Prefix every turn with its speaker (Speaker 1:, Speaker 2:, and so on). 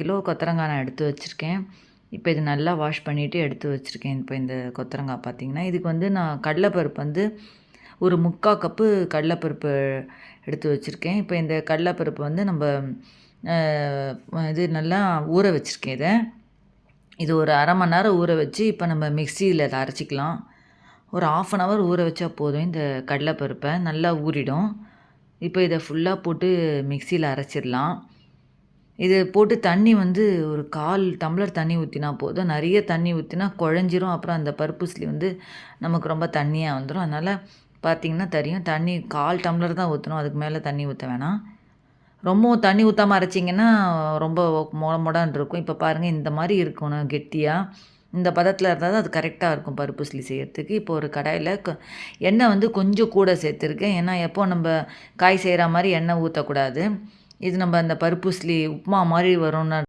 Speaker 1: Kilo கொத்தரங்காய் நான் எடுத்து வச்சுருக்கேன். இப்போ இது நல்லா வாஷ் பண்ணிவிட்டு எடுத்து வச்சுருக்கேன். இப்போ இந்த கொத்தரங்காய் பார்த்திங்கன்னா இதுக்கு வந்து நான் கடலைப்பருப்பு வந்து ஒரு முக்கால் கப்பு கடலைப்பருப்பு எடுத்து வச்சுருக்கேன். இப்போ இந்த கடலைப்பருப்பு வந்து நம்ம இது நல்லா ஊற வச்சுருக்கேன் இதை. இது ஒரு அரை மணி நேரம் ஊற வச்சு இப்போ நம்ம மிக்சியில் அதை அரைச்சிக்கலாம். ஒரு ஆஃப் அன் ஹவர் ஊற வச்சா போதும் இந்த கடலைப்பருப்பை. நல்லா ஊறிடும். இப்போ இதை ஃபுல்லாக போட்டு மிக்சியில் அரைச்சிடலாம். இது போட்டு தண்ணி வந்து ஒரு கால் டம்ளர் தண்ணி ஊற்றினா போதும். நிறைய தண்ணி ஊற்றினா குழஞ்சிரும். அப்புறம் அந்த பருப்புஸ்லி வந்து நமக்கு ரொம்ப தண்ணியாக வந்துடும் அதனால் பார்த்திங்கன்னா தெரியும். தண்ணி கால் டம்ளர் தான் ஊற்றணும் அதுக்கு மேலே தண்ணி ஊற்ற வேணாம். ரொம்பவும் தண்ணி ஊற்றாமல் அரைச்சிங்கன்னா ரொம்ப மொட மொடான் இருக்கும். இப்போ பாருங்கள் இந்த மாதிரி இருக்கணும் கெட்டியாக இந்த பதத்தில் இருந்தால் தான் அது கரெக்டாக இருக்கும் பருப்புஸ்லி செய்கிறதுக்கு இப்போ ஒரு கடாயில் க எண்ணெய் வந்து கொஞ்சம் கூட சேர்த்துருக்கேன். ஏன்னா எப்போ நம்ம காய் செய்கிற மாதிரி எண்ணெய் ஊற்றக்கூடாது இது நம்ம அந்த பருப்புஸ்லி உப்புமா மாதிரி வரும்னு